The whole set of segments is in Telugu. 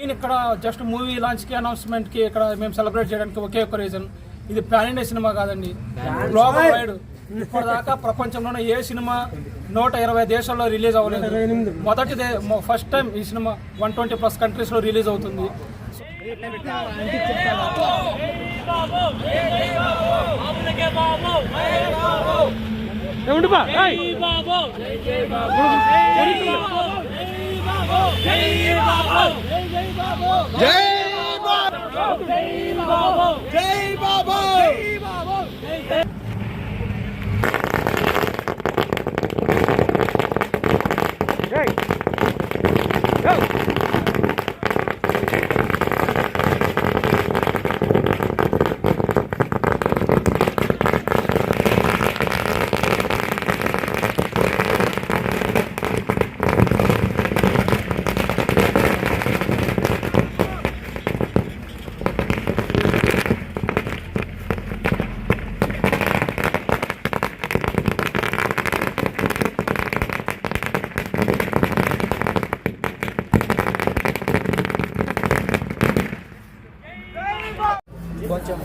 నేను ఇక్కడ జస్ట్ మూవీ లాంచ్కి అనౌన్స్మెంట్కి ఇక్కడ మేము సెలబ్రేట్ చేయడానికి ఒకే ఒక రీజన్ ఇది పాన్ ఇండియా సినిమా కాదండి. గ్లోబల్ వైడ్ ఇప్పటిదాకా ప్రపంచంలోనే ఏ సినిమా నూట ఇరవై దేశాల్లో రిలీజ్ అవ్వలేదు. మొదటి ఫస్ట్ టైం ఈ సినిమా వన్ ట్వంటీ ప్లస్ కంట్రీస్లో రిలీజ్ అవుతుంది. జై బాబు. జై బాబు.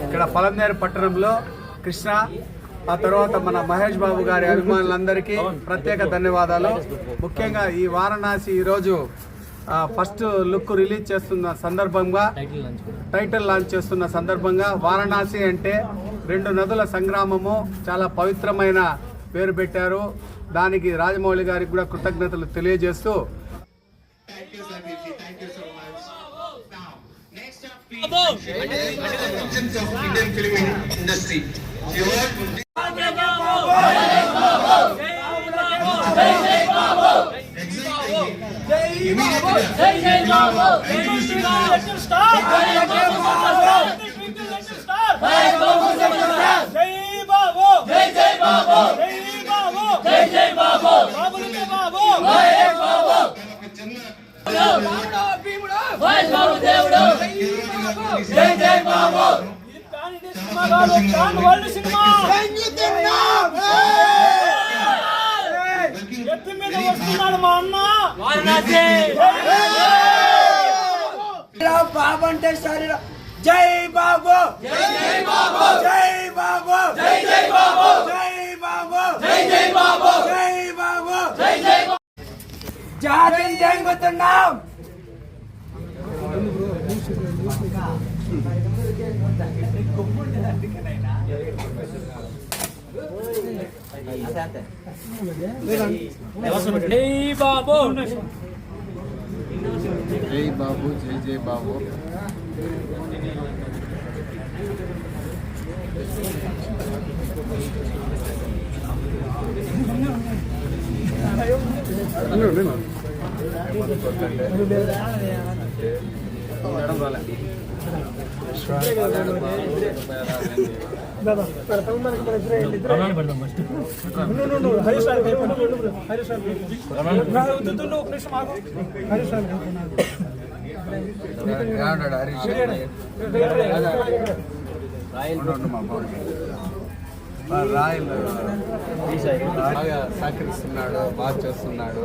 ఇక్కడ పలంనేరు పట్టణంలో కృష్ణ ఆ తర్వాత మన మహేష్ బాబు గారి అభిమానులందరికీ ప్రత్యేక ధన్యవాదాలు. ముఖ్యంగా ఈ వారణాసి ఈరోజు ఫస్ట్ లుక్ రిలీజ్ చేస్తున్న సందర్భంగా టైటిల్ లాంచ్ చేస్తున్న సందర్భంగా వారణాసి అంటే రెండు నదుల సంగ్రామము చాలా పవిత్రమైన పేరు పెట్టారు. దానికి రాజమౌళి గారికి కూడా కృతజ్ఞతలు తెలియజేస్తూ of Indian film industry. Let's go! ఎత్తి మీద వస్తున్నాడు మా అన్న బాబు అంటే శరీరం జై బాబు. జై బాబు. జై బాబు. జై జై బాబు జై బాబు జై జై బాబు జై బాబు జై జై జాతిని జంగుతున్నాం జై బాబు జై బాబు జై జై బాబు రాయల్ బాగా సహకరిస్తున్నాడు బాగా చేస్తున్నాడు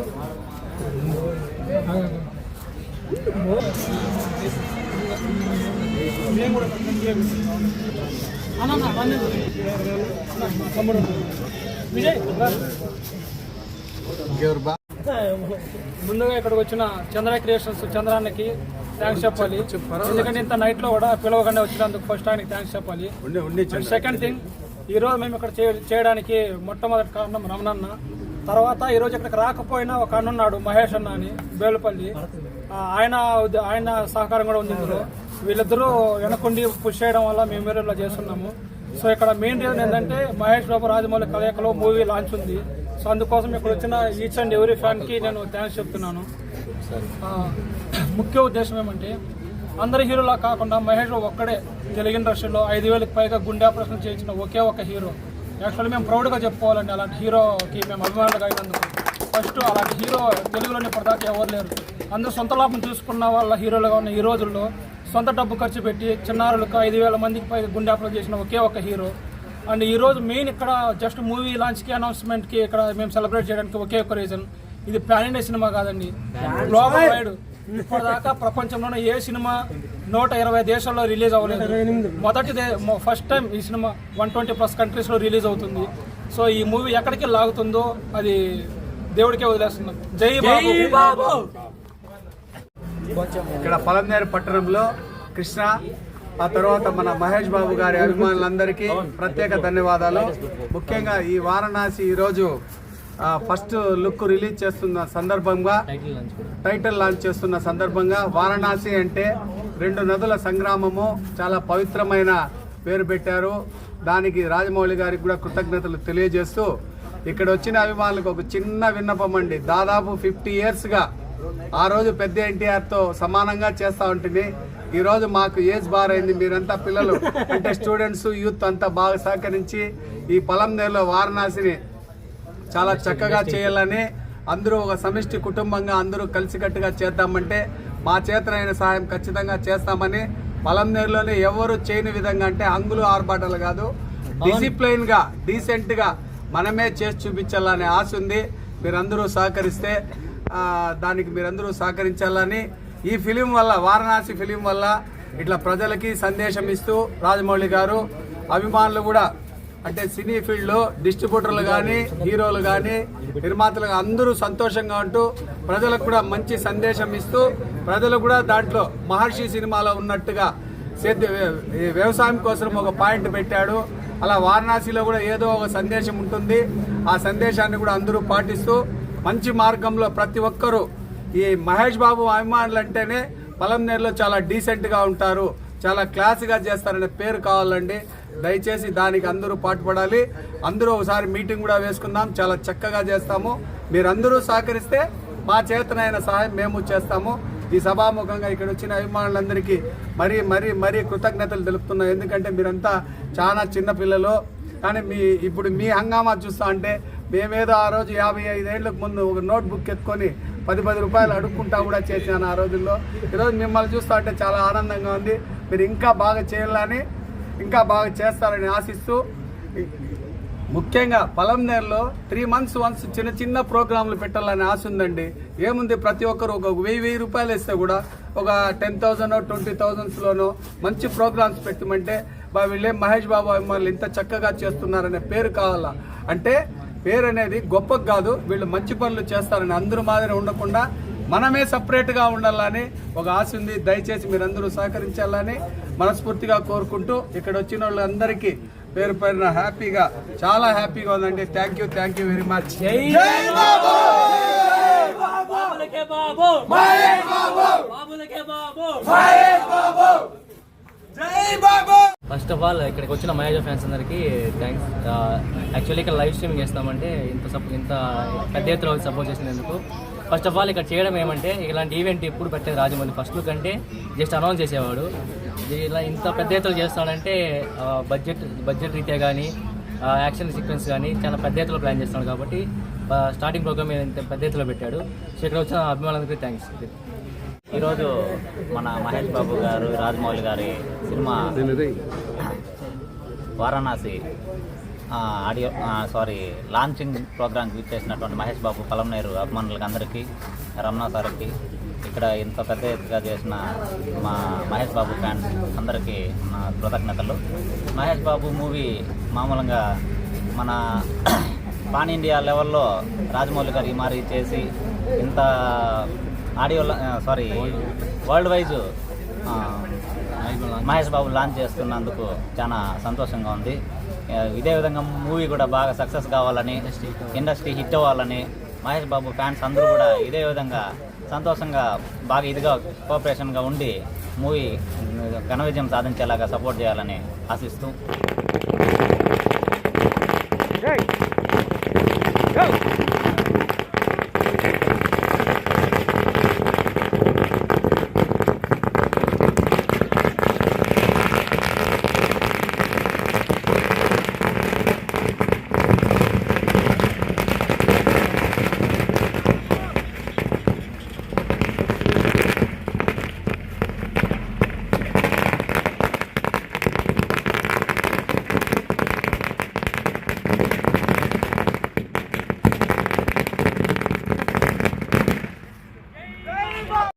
ముందుగా ఇక్కడికి వచ్చిన చంద్ర క్రియేషన్స్ చంద్రానికి థ్యాంక్స్ చెప్పాలి. ఎందుకంటే ఇంత నైట్లో కూడా పిలవకుండా వచ్చినందుకు ఫస్ట్ ఆయనకి థ్యాంక్స్ చెప్పాలి. సెకండ్ థింగ్ ఈ రోజు మేము ఇక్కడ చేయడానికి మొట్టమొదటి కారణం రమణన్న. తర్వాత ఈ రోజు ఇక్కడికి రాకపోయినా ఒక అన్న ఉన్నాడు మహేష్ అన్న అని బేలుపల్లి. ఆయన ఆయన సహకారం కూడా ఉంది ఇందులో. వీళ్ళిద్దరూ వెనకుండి పుష్ చేయడం వల్ల మేము మీరు ఇలా చేస్తున్నాము. సో ఇక్కడ మెయిన్ రీజన్ ఏంటంటే మహేష్ బాబు రాజమౌళి కలయికలో మూవీ లాంచ్ ఉంది. సో అందుకోసం ఇక్కడ వచ్చిన ఈచ్ అండ్ ఎవరీ ఫ్యాన్కి నేను థ్యాంక్స్ చెప్తున్నాను. ముఖ్య ఉద్దేశం ఏమంటే అందరి హీరోలా కాకుండా మహేష్ బాబు ఒక్కడే తెలుగు ఇండస్ట్రీలో ఐదు వేలకు పైగా గుండె ఆపరేషన్ చేయించిన ఒకే ఒక హీరో యాక్చువల్లీ మేము ప్రౌడ్గా చెప్పుకోవాలండి అలాంటి హీరోకి మేము అభిమానులుగా అయినందుకు. ఫస్ట్ అలాంటి హీరో తెలుగులోని ఇప్పటిదాకా ఎవరు లేరు. అందరూ సొంత లాభం చూసుకున్న వాళ్ళ హీరోలుగా ఉన్న ఈ రోజుల్లో సొంత డబ్బు ఖర్చు పెట్టి చిన్నారులకు ఐదు వేల మందికి పైగా గుండె ఆపరేషన్ చేసిన ఒకే ఒక హీరో. అండ్ ఈ రోజు మెయిన్ ఇక్కడ జస్ట్ మూవీ లాంచ్కి అనౌన్స్మెంట్కి ఇక్కడ మేము సెలబ్రేట్ చేయడానికి ఒకే ఒక రీజన్ ఇది పాన్ ఇండియా సినిమా కాదండి. గ్లోబల్ వైడ్ ఇప్పటిదాకా ప్రపంచంలోనే ఏ సినిమా నూట ఇరవై దేశాల్లో రిలీజ్ అవ్వలేదు. మొదటి ఫస్ట్ టైం ఈ సినిమా వన్ ట్వంటీ ప్లస్ కంట్రీస్లో రిలీజ్ అవుతుంది. సో ఈ మూవీ ఎక్కడికి లాగుతుందో అది దేవుడికే వదిలేస్తున్నాం. జై బాబు. ఇక్కడ పలంనేరు పట్టణంలో కృష్ణ ఆ తర్వాత మన మహేష్ బాబు గారి అభిమానులందరికీ ప్రత్యేక ధన్యవాదాలు. ముఖ్యంగా ఈ వారణాసి ఈరోజు ఫస్ట్ లుక్ రిలీజ్ చేస్తున్న సందర్భంగా టైటిల్ లాంచ్ చేస్తున్న సందర్భంగా వారణాసి అంటే రెండు నదుల సంగ్రామము చాలా పవిత్రమైన పేరు పెట్టారు. దానికి రాజమౌళి గారికి కూడా కృతజ్ఞతలు తెలియజేస్తూ ఇక్కడ వచ్చిన అభిమానులకు ఒక చిన్న విన్నపం అండి. దాదాపు ఫిఫ్టీ ఇయర్స్గా ఆ రోజు పెద్ద ఎన్టీఆర్తో సమానంగా చేస్తూ ఉంటుంది ఈ రోజు మాకు ఏజ్ బార్ అయింది మీరంతా పిల్లలు అంటే స్టూడెంట్స్ యూత్ అంతా బాగా సహకరించి ఈ పొలం నేర్లో వారణాసిని చాలా చక్కగా చేయాలని అందరూ ఒక సమిష్టి కుటుంబంగా అందరూ కలిసికట్టుగా చేద్దామంటే మా చేతనైన సహాయం ఖచ్చితంగా చేస్తామని పలంనేరులోనే ఎవరు చేయని విధంగా అంటే అంగులు ఆర్భాటాలు కాదు. డిసిప్లైన్గా డీసెంట్గా మనమే చేసి చూపించాలనే ఆశ ఉంది. మీరందరూ సహకరిస్తే దానికి మీరందరూ సహకరించాలని ఈ ఫిలిం వల్ల వారణాసి ఫిలిం వల్ల ఇట్లా ప్రజలకి సందేశం ఇస్తూ రాజమౌళి గారు అభిమానులు కూడా అంటే సినీ ఫీల్డ్లో డిస్ట్రిబ్యూటర్లు కానీ హీరోలు కానీ నిర్మాతలు అందరూ సంతోషంగా ఉంటూ ప్రజలకు కూడా మంచి సందేశం ఇస్తూ ప్రజలు కూడా దాంట్లో మహర్షి సినిమాలో ఉన్నట్టుగా సేద్య వ్యవసాయం కోసం ఒక పాయింట్ పెట్టాడు. అలా వారణాసిలో కూడా ఏదో ఒక సందేశం ఉంటుంది. ఆ సందేశాన్ని కూడా అందరూ పాటిస్తూ మంచి మార్గంలో ప్రతి ఒక్కరూ ఈ మహేష్ బాబు అభిమానులు అంటేనే పలంనేరులో చాలా డీసెంట్గా ఉంటారు చాలా క్లాస్గా చేస్తారనే పేరు కావాలండి. దయచేసి దానికి అందరూ పాటుపడాలి. అందరూ ఒకసారి మీటింగ్ కూడా వేసుకుందాం చాలా చక్కగా చేస్తాము. మీరందరూ సహకరిస్తే మా చేతనైన సహాయం మేము చేస్తాము. ఈ సభాముఖంగా ఇక్కడ వచ్చిన అభిమానులందరికీ మరీ మరీ మరీ కృతజ్ఞతలు తెలుపుతున్నాం. ఎందుకంటే మీరంతా చాలా చిన్నపిల్లలు కానీ మీ ఇప్పుడు మీ హంగామా చూస్తా అంటే మేమేదో ఆ రోజు యాభై ఐదేళ్ళకు ముందు ఒక నోట్ బుక్ ఎత్తుకొని పది పది రూపాయలు అడుక్కుంటా కూడా చేశాను ఆ రోజుల్లో. ఈరోజు మిమ్మల్ని చూస్తూ అంటే చాలా ఆనందంగా ఉంది. మీరు ఇంకా బాగా చేయాలని ఇంకా బాగా చేస్తారని ఆశిస్తూ ముఖ్యంగా పొలంనేరులో త్రీ మంత్స్ వన్స్ చిన్న చిన్న ప్రోగ్రాంలు పెట్టాలని ఆశ ఉందండి. ఏముంది ప్రతి ఒక్కరు ఒక వెయ్యి వెయ్యి రూపాయలు ఇస్తే కూడా ఒక టెన్ థౌసండ్ ట్వంటీ థౌజండ్స్లోనో మంచి ప్రోగ్రామ్స్ పెట్టమంటే వీళ్ళే మహేష్ బాబు మిమ్మల్ని ఇంత చక్కగా చేస్తున్నారనే పేరు కావాలా? అంటే పేరు అనేది గొప్ప కాదు వీళ్ళు మంచి పనులు చేస్తారని అందరూ మాదిరి ఉండకుండా మనమే సపరేట్గా ఉండాలని ఒక ఆశ ఉంది. దయచేసి మీరందరూ సహకరించాలని మనస్ఫూర్తిగా కోరుకుంటూ ఇక్కడ వచ్చిన వాళ్ళందరికీ పేరు పేరున హ్యాపీగా చాలా హ్యాపీగా ఉందండి. Thank you thank you very much బాబులకే Babu! బాబులకే బాబు! జై బాబు! ఫస్ట్ ఆఫ్ ఆల్ ఇక్కడికి వచ్చిన మహేజ ఫ్యాన్స్ అందరికీ థ్యాంక్స్ యాక్చువల్లీ ఇక్కడ లైవ్ స్ట్రీమింగ్ చేస్తామంటే ఇంత సప్ ఇంత పెద్ద ఎత్తులో సపోర్ట్ చేసినందుకు. ఫస్ట్ ఆఫ్ ఆల్ ఇక్కడ చేయడం ఏమంటే ఇలాంటి ఈవెంట్ ఎప్పుడు పెట్టేది రాజమౌళి ఫస్ట్ లుక్ అంటే జస్ట్ అనౌన్స్ చేసేవాడు. ఇలా ఇంత పెద్ద ఎత్తులో చేస్తాడంటే బడ్జెట్ బడ్జెట్ రీత్యా కానీ యాక్షన్ సీక్వెన్స్ కానీ చాలా పెద్ద ఎత్తులో ప్లాన్ చేస్తున్నాడు కాబట్టి స్టార్టింగ్ ప్రోగ్రామ్ ఇంత పెద్ద ఎత్తులో పెట్టాడు సో ఇక్కడ వచ్చిన అభిమానులందరికీ థ్యాంక్స్ ఈరోజు మన మహేష్ బాబు గారు రాజమౌళి గారి cinema Varanasi audio sorry launching ప్రోగ్రామ్కి విచ్చేసినటువంటి మహేష్ బాబు పలంనేరు అభిమానులకి అందరికీ రమణ సార్కి ఇక్కడ ఇంత పెద్ద ఎత్తుగా చేసిన మా మహేష్ బాబు ఫ్యాన్స్ అందరికీ నా కృతజ్ఞతలు. మహేష్ బాబు మూవీ మామూలుగా మన పాన్ ఇండియా లెవెల్లో రాజమౌళి గారు ఈ మారి చేసి ఇంత audio sorry world wide Mahesh Babu launch చేస్తున్నందుకు చాలా సంతోషంగా ఉంది. ఇదే విధంగా మూవీ కూడా బాగా సక్సెస్ కావాలని ఇండస్ట్రీ హిట్ అవ్వాలని మహేష్ బాబు ఫ్యాన్స్ అందరూ కూడా ఇదే విధంగా సంతోషంగా బాగా ఇదిగా కోఆపరేషన్గా ఉండి మూవీ ఘన విజయం సాధించేలాగా సపోర్ట్ చేయాలని ఆశిస్తూ